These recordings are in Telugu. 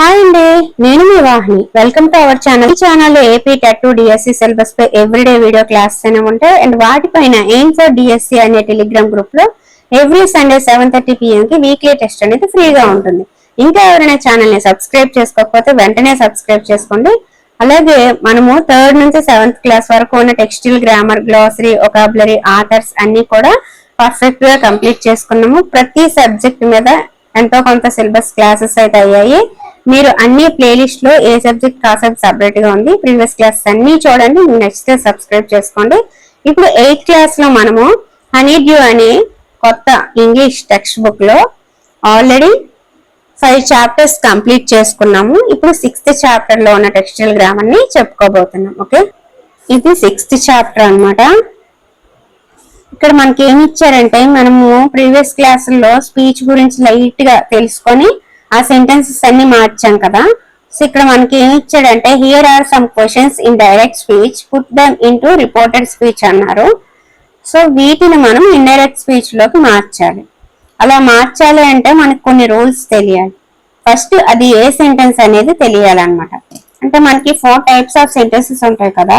హాయ్ అండి నేను మీ Vahini. Welcome to our channel ఈ channel AP TET DSC syllabus పై ఎవ్రీడే వీడియో క్లాసెస్ అనే ఉంటాయి. అండ్ వాటిపైన ఎయిమ్ ఫర్ డిఎస్సి అనే టెలిగ్రామ్ గ్రూప్లో every Sunday seven thirty PM కి వీక్లీ టెస్ట్ అనేది ఫ్రీగా ఉంటుంది. ఇంకా ఎవరైనా ఛానల్ని సబ్స్క్రైబ్ చేసుకోకపోతే వెంటనే సబ్స్క్రైబ్ చేసుకోండి. అలాగే మనము థర్డ్ నుంచి సెవెంత్ క్లాస్ వరకు ఉన్న textile grammar glossary vocabulary authors అన్ని కూడా పర్ఫెక్ట్గా కంప్లీట్ చేసుకున్నాము. ప్రతి సబ్జెక్ట్ మీద ఎంతో కొంత సిలబస్ క్లాసెస్ అయితే అయ్యాయి. మీరు అన్ని ప్లేలిస్ట్లో ఏ సబ్జెక్ట్ కాసేపు సపరేట్గా ఉంది ప్రీవియస్ క్లాస్ అన్ని చూడండి నెక్స్ట్ నచ్చితే సబ్స్క్రైబ్ చేసుకోండి. ఇప్పుడు ఎయిత్ క్లాస్లో మనము హనీడ్యూ అనే కొత్త ఇంగ్లీష్ టెక్స్ట్ బుక్లో ఆల్రెడీ ఫైవ్ చాప్టర్స్ కంప్లీట్ చేసుకున్నాము. ఇప్పుడు సిక్స్త్ చాప్టర్లో ఉన్న టెక్స్టైల్ గ్రామర్ని చెప్పుకోబోతున్నాం ఓకే ఇది సిక్స్త్ చాప్టర్ అనమాట ఇక్కడ మనకి ఏమి ఇచ్చారంటే మనము ప్రీవియస్ క్లాసుల్లో స్పీచ్ గురించి లైట్గా తెలుసుకొని ఆ సెంటెన్సెస్ అన్ని మార్చాం కదా. సో ఇక్కడ మనకి ఏమి ఇచ్చాడంటే here are some questions in direct speech put them in to reported speech అన్నారు. సో వీటిని మనం ఇండైరెక్ట్ స్పీచ్లోకి మార్చాలి. అలా మార్చాలి అంటే మనకు కొన్ని రూల్స్ తెలియాలి. ఫస్ట్ అది ఏ సెంటెన్స్ అనేది తెలియాలన్నమాట. అంటే మనకి ఫోర్ టైప్స్ ఆఫ్ సెంటెన్సెస్ ఉంటాయి కదా.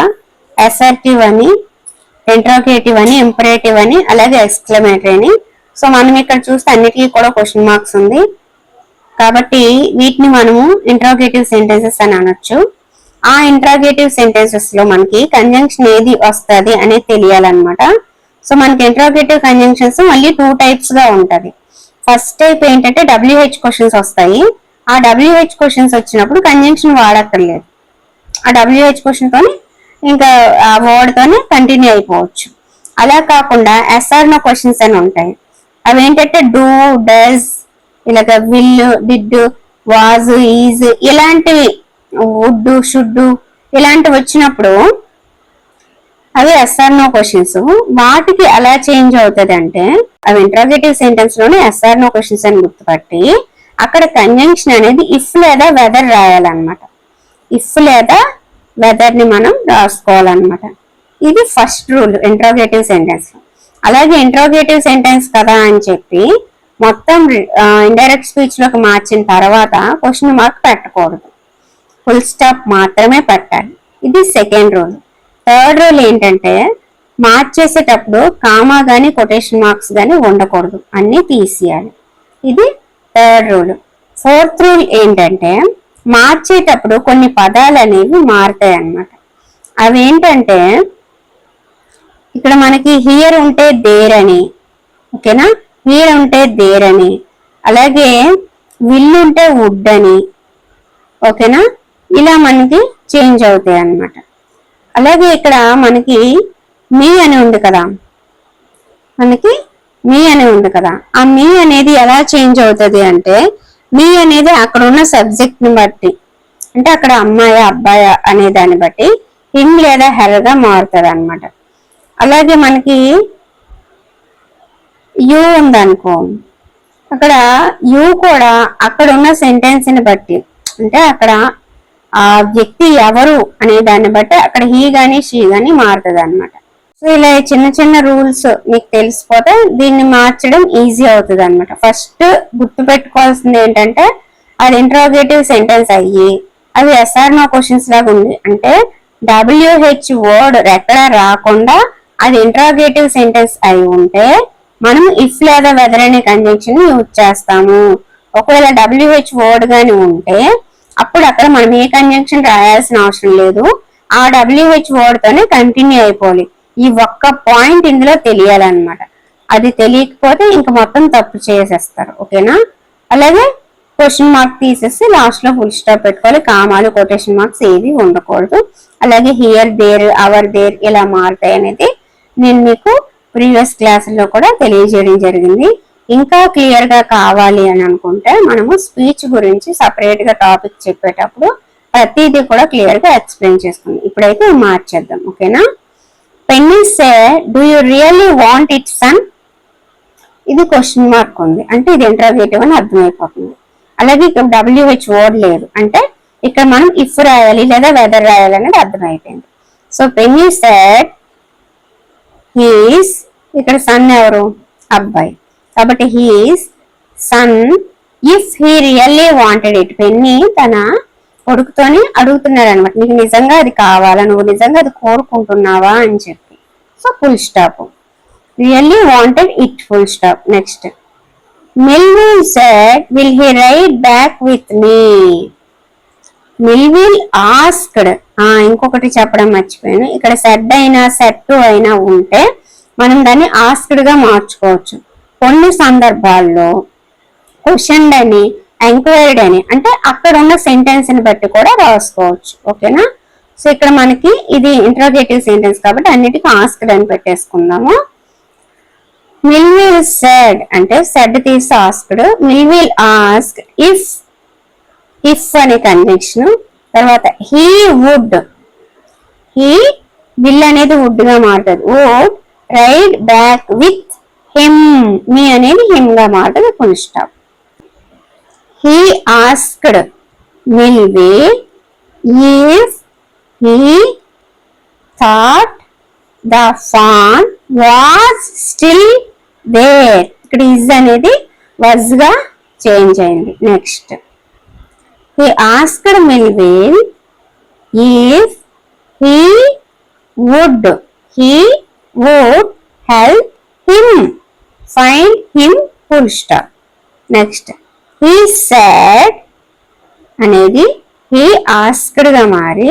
అసర్టివ్ అని ఇంట్రోగేటివ్ అని ఇంపరేటివ్ అని అలాగే ఎక్స్క్లమేటరీ అని. సో మనం ఇక్కడ చూస్తే అన్నిటికీ కూడా క్వశ్చన్ మార్క్స్ ఉంది. కాబట్టి వీటిని మనము ఇంట్రాగేటివ్ సెంటెన్సెస్ అని అనొచ్చు. ఆ ఇంట్రాగేటివ్ సెంటెన్సెస్లో మనకి కంజంక్షన్ ఏది వస్తుంది అనేది తెలియాలన్నమాట. సో మనకి ఇంట్రాగేటివ్ కంజంక్షన్స్ మళ్ళీ టూ టైప్స్గా ఉంటది. ఫస్ట్ టైప్ ఏంటంటే డబ్ల్యూహెచ్ క్వశ్చన్స్ వస్తాయి. ఆ డబ్ల్యూహెచ్ క్వశ్చన్స్ వచ్చినప్పుడు కంజంక్షన్ వాడక్కర్లేదు. ఆ డబ్ల్యూహెచ్ క్వశ్చన్ తోని ఇంకా ఆ వర్డ్ తోనే కంటిన్యూ అయిపోవచ్చు. అలా కాకుండా ఎస్ఆర్ నో క్వశ్చన్స్ అని ఉంటాయి. అవి ఏంటంటే డూ డస్ ఇలాగ విల్లు డిడ్డు వాజ్ ఈజ్ ఇలాంటివి వుడ్ షుడ్డు ఇలాంటివి వచ్చినప్పుడు అవి ఎస్ఆర్నో క్వశ్చన్స్ వాటికి ఎలా చేంజ్ అవుతుంది అంటే అవి ఇంట్రాగేటివ్ సెంటెన్స్లోనే ఎస్ఆర్నో క్వశ్చన్స్ అని గుర్తుపట్టి అక్కడ కంజంక్షన్ అనేది ఇఫ్ లేదా వెదర్ రాయాలన్నమాట. ఇఫ్ లేదా వెదర్ని మనం రాసుకోవాలన్నమాట. ఇది ఫస్ట్ రూల్ ఇంట్రాగేటివ్ సెంటెన్స్ అలాగే ఇంట్రాగేటివ్ సెంటెన్స్ కదా అని చెప్పి మొత్తం ఇండైరెక్ట్ స్పీచ్లోకి మార్చిన తర్వాత క్వశ్చన్ మార్క్ పెట్టకూడదు. ఫుల్ స్టాప్ మాత్రమే పెట్టాలి. ఇది సెకండ్ రూల్ థర్డ్ రూల్ ఏంటంటే మార్చేసేటప్పుడు కామా కానీ కొటేషన్ మార్క్స్ కానీ ఉండకూడదు. అన్ని తీసేయాలి. ఇది థర్డ్ రూల్ ఫోర్త్ రూల్ ఏంటంటే మార్చేటప్పుడు కొన్ని పదాలు అనేవి మారుతాయి అన్నమాట. అవి ఏంటంటే ఇక్కడ మనకి హియర్ ఉంటే దేర్ అని. ఓకేనా? హియర్ ఉంటే దేర్ అని అలాగే విల్లు ఉంటే వుడ్ అని ఓకేనా? ఇలా మనకి చేంజ్ అవుతాయి అన్నమాట అలాగే ఇక్కడ మనకి మీ అని ఉంది కదా. మనకి మీ అని ఉంది కదా. ఆ మీ అనేది ఎలా చేంజ్ అవుతుంది అంటే మీ అనేది అక్కడ ఉన్న సబ్జెక్ట్ని బట్టి అంటే అక్కడ అమ్మాయి అబ్బాయి అనే దాన్ని బట్టి హిమ్ లేదా హెర్గా మారుతుంది అనమాట అలాగే మనకి యు ఉందనుకో. అక్కడ యు కూడా అక్కడ ఉన్న సెంటెన్స్ని బట్టి అంటే అక్కడ ఆ వ్యక్తి ఎవరు అనే దాన్ని బట్టి అక్కడ హీ గాని షీ గాని మారుతుంది అనమాట సో ఇలా చిన్న చిన్న రూల్స్ మీకు తెలిసిపోతే దీన్ని మార్చడం ఈజీ అవుతుంది అనమాట ఫస్ట్ గుర్తు పెట్టుకోవాల్సింది ఏంటంటే అది ఇంట్రాగేటివ్ సెంటెన్స్ అయ్యి అది ఎస్ఆర్ నో క్వశ్చన్స్ లాగా ఉంది. అంటే డబ్ల్యూహెచ్ వర్డ్ ఎక్కడ రాకుండా అది ఇంట్రాగేటివ్ సెంటెన్స్ అయి ఉంటే మనం ఇఫ్ లేదా వెదర్ అనే కంజంక్షన్ యూజ్ చేస్తాము. ఒకవేళ డబ్ల్యూహెచ్ వర్డ్ గాని ఉంటే అప్పుడు అక్కడ మనం ఏ కంజంక్షన్ రాయాల్సిన అవసరం లేదు. ఆ డబ్ల్యూహెచ్ వర్డ్ తోనే కంటిన్యూ అయిపోవాలి. ఈ ఒక్క పాయింట్ ఇందులో తెలియాలన్నమాట. అది తెలియకపోతే ఇంక మొత్తం తప్పు చేసేస్తారు. ఓకేనా? అలాగే క్వశ్చన్ మార్క్ తీసేసి లాస్ట్లో ఫుల్ స్టాప్ పెట్టుకోవాలి. కామాలు కొటేషన్ మార్క్స్ ఏవి ఉండకూడదు. అలాగే హియర్ దేర్ అవర్ దేర్ ఇలా మారుతాయి అనేది నేను మీకు ప్రీవియస్ క్లాసుల్లో కూడా తెలియజేయడం జరిగింది. ఇంకా క్లియర్గా కావాలి అని అనుకుంటే మనము స్పీచ్ గురించి సపరేట్గా టాపిక్ చెప్పేటప్పుడు ప్రతిదీ కూడా క్లియర్గా ఎక్స్ప్లెయిన్ చేసుకుంది. ఇప్పుడైతే మార్చేద్దాం ఓకేనా? Penny say do you really want it son? ఇది క్వశ్చన్ మార్క్ ఉంది. అంటే ఇది ఇంటర్వ్యూటివ్ అని అర్థమైపోతుంది. అలాగే ఇక్కడ డబ్ల్యూహెచ్ వర్డ్ లేదు. అంటే ఇక్కడ మనం ఇఫ్ రాయాలి లేదా వెదర్ రాయాలి అనేది అర్థమైపోయింది. సో పెన్నీ సెట్ హీస్ ఇక్కడ సన్ ఎవరు? అబ్బాయి. కాబట్టి his son if he really wanted it Penny తన కొడుకుతోని అడుగుతున్నాడు అనమాట నీకు నిజంగా అది కావాలా? నువ్వు నిజంగా అది కోరుకుంటున్నావా అని చెప్పి. So full stop really wanted it full stop next Melville said will he write back with me Melville asked ఇంకొకటి చెప్పడం మర్చిపోయాను. ఇక్కడ సెడ్ అయినా సెట్ అయినా ఉంటే మనం దాన్ని ఆస్క్డ్గా మార్చుకోవచ్చు. కొన్ని సందర్భాల్లో క్వశ్చన్ అని ఎంక్వైర్డ్ అని అంటే అక్కడ ఉన్న సెంటెన్స్ని బట్టి కూడా రాసుకోవచ్చు. ఓకేనా సో ఇక్కడ మనకి ఇది ఇంట్రోగేటివ్ సెంటెన్స్ కాబట్టి అన్నిటికీ ఆస్క్డ్ అని పెట్టేసుకుందాము. మిల్విల్ సెడ్ అంటే సెడ్ తీసి asked Melville ask if if అనే కన్వెక్షన్ తర్వాత హీ వుడ్ హీ విల్ అనేది వుడ్గా మారుతుంది. Would write back with him me అనేది హిమ్గా మారుతుంది full stop he asked will be if he thought the fawn was still there. ఇక్కడ ఇజ్ అనేది వజ్గా చేంజ్ అయింది. Next he asked Melville if he would he would help him find him full stop next he said అనేది హీ ఆస్క్డ్గా మారి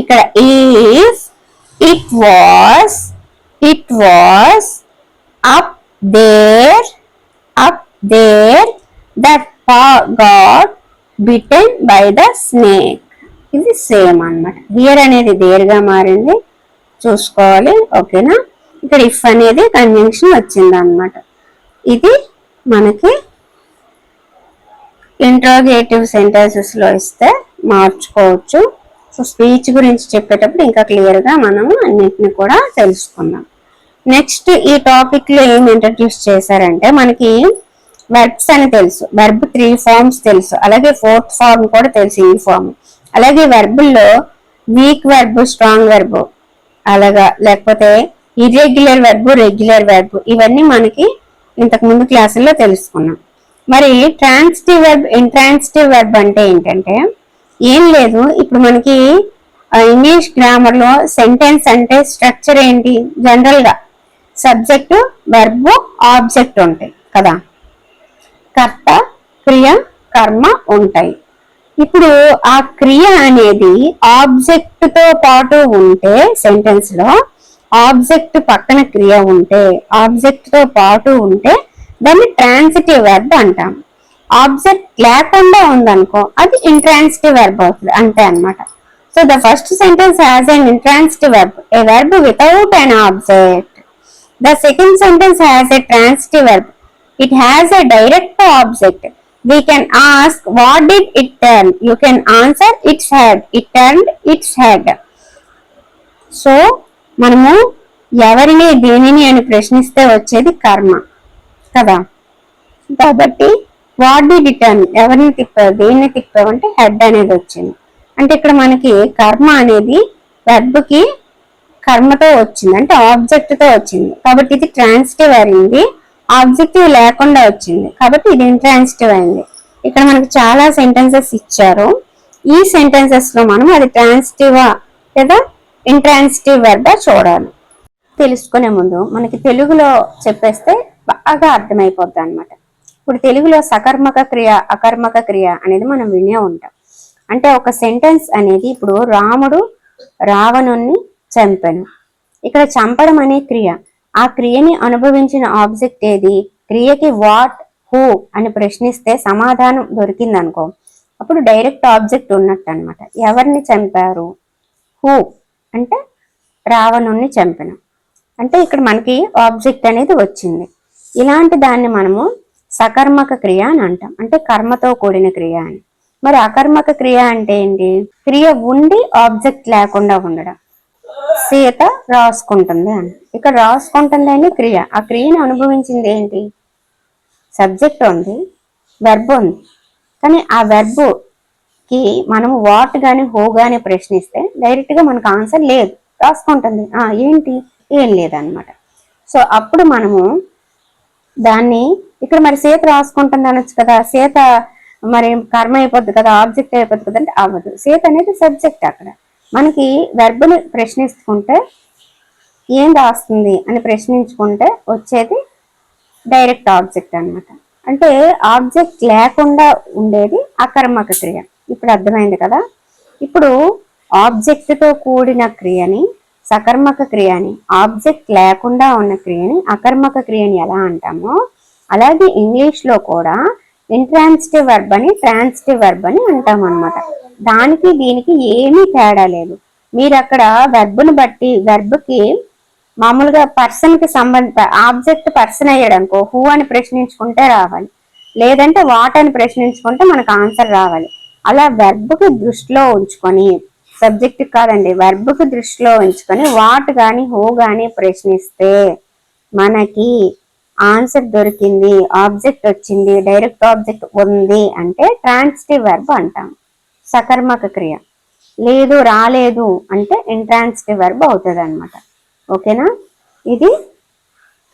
ఇక్కడ if it was it was up there up there that got bitten by the snake ఇది సేమ్ అన్నమాట. హియర్ అనేది దేర్గా మారింది. చూసుకోవాలి ఓకేనా ఇక్కడ ఇఫ్ అనేది కన్వెన్షన్ వచ్చింది అనమాట ఇది మనకి ఇంట్రోగేటివ్ సెంటెన్సెస్లో ఇస్తే మార్చుకోవచ్చు. సో స్పీచ్ గురించి చెప్పేటప్పుడు ఇంకా క్లియర్గా మనం అన్నింటిని కూడా తెలుసుకుందాం. నెక్స్ట్ ఈ టాపిక్లో ఏం ఇంట్రడ్యూస్ చేశారంటే మనకి వెర్బ్స్ అని తెలుసు. వెర్బ్ త్రీ ఫార్మ్స్ తెలుసు. అలాగే ఫోర్త్ ఫార్మ్ కూడా తెలుసు ఈ ఫార్మ్ అలాగే వెర్బుల్లో వీక్ వెర్బ్ స్ట్రాంగ్ వెర్బ్ అలాగా లేకపోతే ఇర్రెగ్యులర్ వెర్బ్ రెగ్యులర్ వెర్బ్ ఇవన్నీ మనకి ఇంతకు ముందు క్లాసుల్లో తెలుసుకున్నాం. మరి ట్రాన్సిటివ్ వెర్బ్ ఇంట్రాన్సిటివ్ వెర్బ్ అంటే ఏంటంటే ఏం లేదు ఇప్పుడు మనకి ఇంగ్లీష్ గ్రామర్లో సెంటెన్స్ అంటే స్ట్రక్చర్ ఏంటి? జనరల్గా సబ్జెక్టు వెర్బు ఆబ్జెక్ట్ ఉంటాయి కదా? కర్త క్రియ కర్మ ఉంటాయి. ఇప్పుడు ఆ క్రియ అనేది ఆబ్జెక్ట్తో పాటు ఉంటే సెంటెన్స్లో ఆబ్జెక్ట్ పక్కన క్రియ ఉంటే ఆబ్జెక్ట్తో పాటు ఉంటే దాన్ని ట్రాన్సిటివ్ వెర్బ్ అంటాం. ఆబ్జెక్ట్ లేకుండా ఉందనుకో అది ఇంట్రాన్సిటివ్ వెర్బ్ అవుతుంది అంతే అనమాట so the first sentence has an intransitive verb a verb without an object the second sentence has a transitive verb it has a direct object. We can ask what did it turn you can answer its head. It turned its head. So మనము ఎవరిని దేనిని అని ప్రశ్నిస్తే వచ్చేది కర్మ. కదా? కాబట్టి వాట్ డి రిటర్న్ ఎవరిని తిప్పావు? దేన్ని తిప్పావు? అంటే హెడ్ అనేది వచ్చింది. అంటే ఇక్కడ మనకి కర్మ అనేది వెబ్కి కర్మతో వచ్చింది. అంటే ఆబ్జెక్ట్తో వచ్చింది. కాబట్టి ఇది ట్రాన్స్టివ్ అయింది. ఆబ్జెక్టివ్ లేకుండా వచ్చింది. కాబట్టి ఇది ఇంట్రాన్సిటివ్ అయింది. ఇక్కడ మనకు చాలా సెంటెన్సెస్ ఇచ్చారు. ఈ సెంటెన్సెస్లో మనం అది ట్రాన్సిటివా లేదా ఇంట్రాన్సిటివ్ వెర్బా చూడాలి. తెలుసుకునే ముందు మనకి తెలుగులో చెప్పేస్తే బాగా అర్థమైపోద్ది అనమాట ఇప్పుడు తెలుగులో సకర్మక క్రియ అకర్మక క్రియ అనేది మనం వినే ఉంటాం. అంటే ఒక సెంటెన్స్ అనేది ఇప్పుడు రాముడు రావణుణ్ణి చంపెను. ఇక్కడ చంపడం అనే క్రియ. ఆ క్రియని అనుభవించిన ఆబ్జెక్ట్ ఏది? క్రియకి వాట్ హూ అని ప్రశ్నిస్తే సమాధానం దొరికింది అనుకో అప్పుడు డైరెక్ట్ ఆబ్జెక్ట్ ఉన్నట్టు అనమాట ఎవరిని చంపారు? హూ అంటే రావణుణ్ణి చంపిన. అంటే ఇక్కడ మనకి ఆబ్జెక్ట్ అనేది వచ్చింది. ఇలాంటి దాన్ని మనము సకర్మక క్రియ అని అంటాం. అంటే కర్మతో కూడిన క్రియ అని. మరి అకర్మక క్రియ అంటే ఏంటి? క్రియ ఉండి ఆబ్జెక్ట్ లేకుండా ఉండడం. సీత రాసుకుంటుంది అని. ఇక్కడ రాసుకుంటుంది అని క్రియ. ఆ క్రియను అనుభవించింది ఏంటి? సబ్జెక్ట్ ఉంది వెర్బ్ ఉంది. కానీ ఆ వెర్బ్కి మనం వాట్ కానీ హో కానీ ప్రశ్నిస్తే డైరెక్ట్గా మనకు ఆన్సర్ లేదు. రాసుకుంటుంది. ఆ ఏంటి? ఏం లేదన్నమాట. సో అప్పుడు మనము దాన్ని ఇక్కడ మరి సీత రాసుకుంటుంది అనొచ్చు కదా. సీత మరి కర్మ అయిపోద్ది కదా ఆబ్జెక్ట్ అయిపోద్ది కదా అంటే అవ్వదు. సీత అనేది సబ్జెక్ట్ అక్కడ. మనకి వెర్బ్ని ప్రశ్నిస్తుంటే ఏం రాస్తుంది అని ప్రశ్నించుకుంటే వచ్చేది డైరెక్ట్ ఆబ్జెక్ట్ అన్నమాట. అంటే ఆబ్జెక్ట్ లేకుండా ఉండేది అకర్మక క్రియ. ఇప్పుడు అర్థమైంది కదా? ఇప్పుడు ఆబ్జెక్ట్తో కూడిన క్రియని సకర్మక క్రియని ఆబ్జెక్ట్ లేకుండా ఉన్న క్రియని అకర్మక క్రియని ఎలా అంటామో అలాగే ఇంగ్లీష్లో కూడా ఇంట్రాన్సిటివ్ వర్బ్ అని ట్రాన్సిటివ్ వర్బ్ అని అంటాం అనమాట దానికి దీనికి ఏమీ తేడా లేదు. మీరు అక్కడ వెర్బ్ను బట్టి వెర్బ్కి మామూలుగా పర్సన్కి సంబంధిత సంబంధ ఆబ్జెక్ట్ పర్సన్ అయ్యాడు అనుకో హూ అని ప్రశ్నించుకుంటే రావాలి. లేదంటే వాట్ అని ప్రశ్నించుకుంటే మనకు ఆన్సర్ రావాలి. అలా వెర్బ్కి దృష్టిలో ఉంచుకొని సబ్జెక్ట్ కాదండి వెర్బ్కి దృష్టిలో ఉంచుకొని వాట్ కానీ హూ కానీ ప్రశ్నిస్తే మనకి ఆన్సర్ దొరికింది ఆబ్జెక్ట్ వచ్చింది డైరెక్ట్ ఆబ్జెక్ట్ ఉంది అంటే ట్రాన్సిటివ్ వెర్బ్ అంటాం. సకర్మక క్రియ. లేదు రాలేదు అంటే ఇంట్రాన్సిటివ్ వెర్బ్ అవుతుంది అనమాట ఓకేనా? ఇది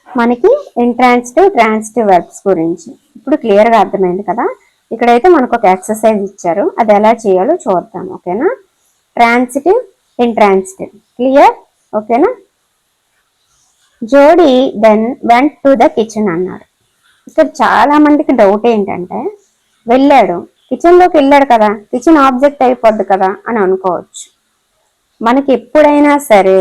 మనకి ఇంట్రాన్సిటివ్ ట్రాన్సిటివ్ వెర్బ్స్ గురించి. ఇప్పుడు క్లియర్గా అర్థమైంది కదా? ఇక్కడైతే మనకు ఒక ఎక్సర్సైజ్ ఇచ్చారు. అది ఎలా చేయాలో చూద్దాం. ఓకేనా? ట్రాన్సిటివ్ ఇంట్రాన్సిటివ్ క్లియర్ ఓకేనా? Jody then went to the kitchen అన్నాడు ఇక్కడ చాలా మందికి డౌట్ ఏంటంటే వెళ్ళాడు. కిచెన్లోకి వెళ్ళాడు కదా. కిచెన్ ఆబ్జెక్ట్ అయిపోద్ది కదా అని అనుకోవచ్చు. మనకి ఎప్పుడైనా సరే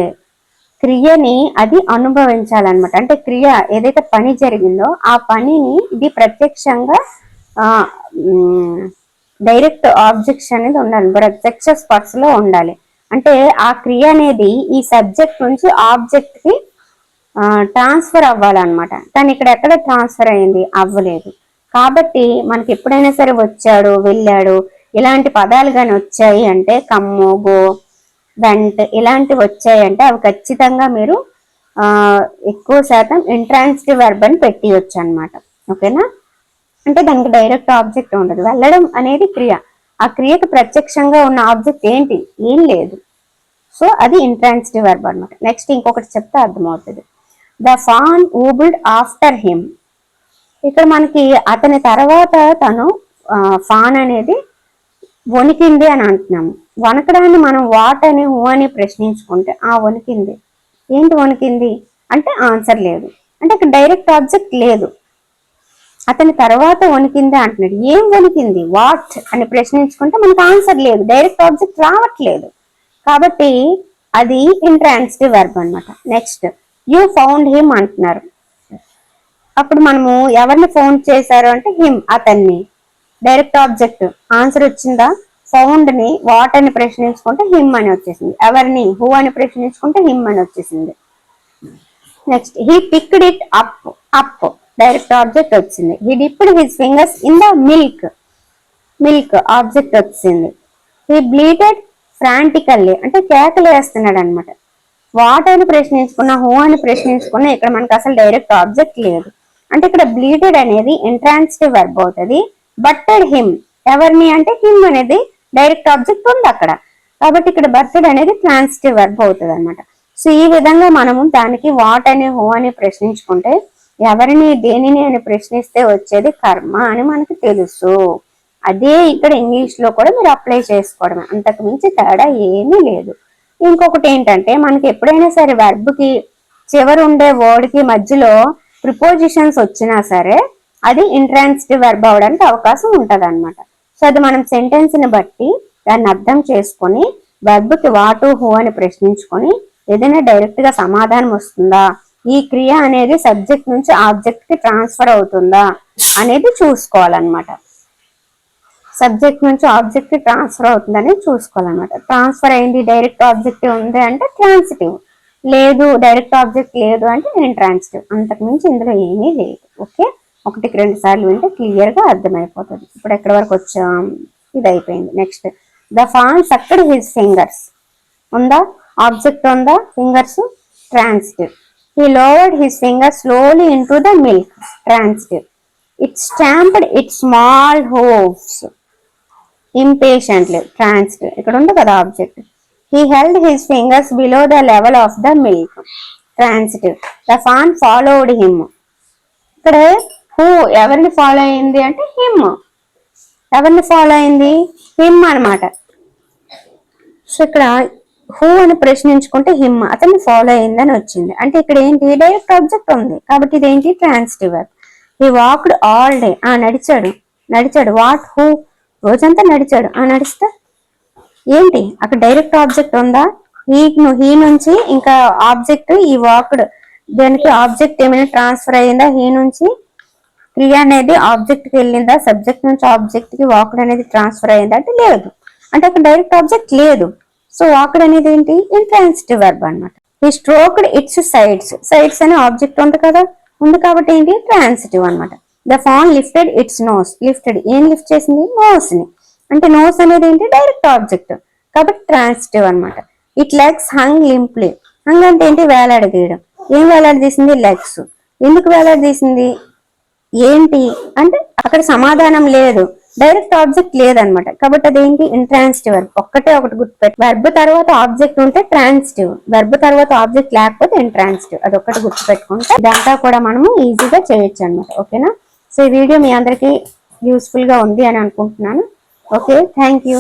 క్రియని అది అనుభవించాలన్నమాట. అంటే క్రియ ఏదైతే పని జరిగిందో ఆ పనిని ఇది ప్రత్యక్షంగా డైరెక్ట్ ఆబ్జెక్ట్స్ అనేది ఉండాలి. ప్రత్యక్ష స్పర్శలో ఉండాలి. అంటే ఆ క్రియ అనేది ఈ సబ్జెక్ట్ నుంచి ఆబ్జెక్ట్కి ట్రాన్స్ఫర్ అవ్వాలన్నమాట. కానీ ఇక్కడ ఎక్కడ ట్రాన్స్ఫర్ అయింది? అవ్వలేదు. కాబట్టి మనకి ఎప్పుడైనా సరే వచ్చాడు వెళ్ళాడు ఇలాంటి పదాలు కానీ వచ్చాయి అంటే కమ్ము గో వెంట్ ఇలాంటివి వచ్చాయంటే అవి ఖచ్చితంగా మీరు ఎక్కువ శాతం ఇంట్రాన్స్టివ్ వెర్బ్ అని పెట్టియొచ్చు అనమాట ఓకేనా? అంటే దానికి డైరెక్ట్ ఆబ్జెక్ట్ ఉండదు. వెళ్ళడం అనేది క్రియ. ఆ క్రియకు ప్రత్యక్షంగా ఉన్న ఆబ్జెక్ట్ ఏంటి? ఏం లేదు. సో అది ఇంట్రాన్స్టివ్ వెర్బ్ అనమాట నెక్స్ట్ ఇంకొకటి చెప్తే అర్థమవుతుంది. The fawn wobbled after him. ఇక్కడ మనకి అతని తర్వాత తను ఫాన్ అనేది వణికింది అని అంటున్నాము వణకడాన్ని మనం వాట్ అని హూ అని ప్రశ్నించుకుంటే ఆ వణికింది. ఏంటి వణికింది? అంటే ఆన్సర్ లేదు. అంటే ఇక్కడ డైరెక్ట్ ఆబ్జెక్ట్ లేదు. అతని తర్వాత వణికింది అంటున్నాడు. ఏం వణికింది? వాట్ అని ప్రశ్నించుకుంటే మనకు ఆన్సర్ లేదు. డైరెక్ట్ ఆబ్జెక్ట్ రావట్లేదు. కాబట్టి అది ఇంట్రాన్సిటివ్ వర్బ్ అనమాట నెక్స్ట్ యూ ఫౌండ్ హిమ్ అంటున్నారు. అప్పుడు మనము ఎవరిని ఫోన్ చేశారు అంటే హిమ్ అతన్ని. Direct object. ఆన్సర్ వచ్చిందా? ఫౌండ్ని వాట్ అని ప్రశ్నించుకుంటే హిమ్ అని వచ్చేసింది. ఎవరిని? హూ అని ప్రశ్నించుకుంటే హిమ్ అని వచ్చేసింది. Next he picked it up up. Direct object వచ్చింది. He dipped his fingers in the milk. Milk object వచ్చింది. హీ బ్లీటెడ్ ఫ్రాంటికల్లీ అంటే కేకలు వేస్తున్నాడు అనమాట వాట్ అని ప్రశ్నించుకున్న హూ అని ప్రశ్నించుకున్న ఇక్కడ మనకు అసలు డైరెక్ట్ ఆబ్జెక్ట్ లేదు. అంటే ఇక్కడ బ్లీటెడ్ అనేది ఇంట్రాన్సిటివ్ వర్బ్ అవుతుంది. బట్టెడ్ హిమ్ ఎవరిని అంటే హిమ్ అనేది డైరెక్ట్ ఆబ్జెక్ట్ ఉంది అక్కడ. కాబట్టి ఇక్కడ బర్త్డ్ అనేది ట్రాన్సిటివ్ వర్బ్ అవుతుంది అనమాట సో ఈ విధంగా మనము దానికి వాట్ అని హో అని ప్రశ్నించుకుంటే ఎవరిని దేనిని అని ప్రశ్నిస్తే వచ్చేది కర్మ అని మనకి తెలుసు. అదే ఇక్కడ ఇంగ్లీష్లో కూడా మీరు అప్లై చేసుకోవడమే. అంతకు మించి తేడా ఏమీ లేదు. ఇంకొకటి ఏంటంటే మనకి ఎప్పుడైనా సరే కి చివరి ఉండే వర్డ్కి మధ్యలో ప్రిపోజిషన్స్ వచ్చినా సరే అది ఇంట్రాన్సిటివ్ వర్బ్ అవడానికి అవకాశం ఉంటది అనమాట సో అది మనం సెంటెన్స్ని బట్టి దాన్ని అర్థం చేసుకొని వెర్బ్కి వాటు హూ అని ప్రశ్నించుకొని ఏదైనా డైరెక్ట్గా సమాధానం వస్తుందా? ఈ క్రియ అనేది సబ్జెక్ట్ నుంచి ఆబ్జెక్ట్కి ట్రాన్స్ఫర్ అవుతుందా? అనేది చూసుకోవాలన్నమాట. సబ్జెక్ట్ నుంచి ఆబ్జెక్ట్ ట్రాన్స్ఫర్ అవుతుందని చూసుకోవాలన్నమాట. ట్రాన్స్ఫర్ అయింది డైరెక్ట్ ఆబ్జెక్ట్ ఉంది అంటే ట్రాన్సిటివ్ లేదు డైరెక్ట్ ఆబ్జెక్ట్ లేదు అంటే నేను ట్రాన్సిటివ్ అంతకుమించి ఇందులో ఏమీ లేదు. ఓకే ఒకటికి రెండు సార్లు వింటే క్లియర్గా అర్థమైపోతుంది. ఇప్పుడు ఎక్కడి వరకు వచ్చాం? ఇది అయిపోయింది. Next the fawn sucked his fingers ఉందా? ఆబ్జెక్ట్ ఉందా? Fingers transitive he lowered his finger slowly into the milk transitive it stamped its small hooves impatiently transitive ఇక్కడ ఉంది కదా object he held his fingers below the level of the milk transitive the fawn followed him ఇక్కడ హూ ఎవరిని ఫాలో అయింది అంటే హిమ్ ఎవరిని ఫాలో అయింది? హిమ్ అన్నమాట. సో ఇక్కడ హూ అని ప్రశ్నించుకుంటే హిమ్ అతన్ని ఫాలో అయిందని వచ్చింది. అంటే ఇక్కడ ఏంటి? డైరెక్ట్ ఆబ్జెక్ట్ ఉంది. కాబట్టి ఇదేంటి? ట్రాన్స్టివర్ ఈ వాక్డ్ ఆల్ డే ఆ నడిచాడు. నడిచాడు. వాట్ హూ రోజంతా నడిచాడు. ఆ నడిస్తే ఏంటి? అక్కడ డైరెక్ట్ ఆబ్జెక్ట్ ఉందా? హీ హీ నుంచి ఇంకా ఆబ్జెక్ట్ ఈ వాక్డ్ దానికి ఆబ్జెక్ట్ ఏమైనా ట్రాన్స్ఫర్ అయ్యిందా హీ నుంచి క్రియ అనేది ఆబ్జెక్ట్కి వెళ్ళిందా? సబ్జెక్ట్ నుంచి ఆబ్జెక్ట్కి వాక్డ్ అనేది ట్రాన్స్ఫర్ అయ్యిందా అంటే లేదు. అంటే అక్కడ డైరెక్ట్ ఆబ్జెక్ట్ లేదు. సో వాక్డ్ అనేది ఏంటి? ఇంట్రాన్సిటివ్ వర్బ్ అన్నమాట. ఈ స్ట్రోక్డ్ ఇట్స్ సైడ్స్ సైడ్స్ అనే ఆబ్జెక్ట్ ఉంది కదా? ఉంది కాబట్టి ఏంటి? ట్రాన్సిటివ్ అనమాట the fawn lifted its nose lifted ఏం లిఫ్ట్ చేసింది? నోస్ని. అంటే నోస్ అనేది ఏంటి? డైరెక్ట్ ఆబ్జెక్ట్ కాబట్టి ట్రాన్సిటివ్ అనమాట it legs hung limply hung అంటే ఏంటి? వేలాడదీయడం ఏం వేలాడదీసింది లెగ్స్ ఎందుకు వేలాడదీసింది ఏంటి? అంటే అక్కడ సమాధానం లేదు. డైరెక్ట్ ఆబ్జెక్ట్ లేదనమాట కాబట్టి అదేంటి ఇంట్రాన్సిటివ్ వర్బ్ ఒక్కటే ఒకటి గుర్తుపెట్టి. వెర్బ్ తర్వాత ఆబ్జెక్ట్ ఉంటే ట్రాన్సిటివ్ వెర్బ్ తర్వాత ఆబ్జెక్ట్ లేకపోతే ఇంట్రాన్సిటివ్ అది ఒక్కటి గుర్తుపెట్టుకుంటే ఇదంతా కూడా మనము ఈజీగా చేయొచ్చు అనమాట ఓకేనా సో ఈ వీడియో మీ అందరికీ యూస్ఫుల్గా ఉంది అని అనుకుంటున్నాను. Okay thank you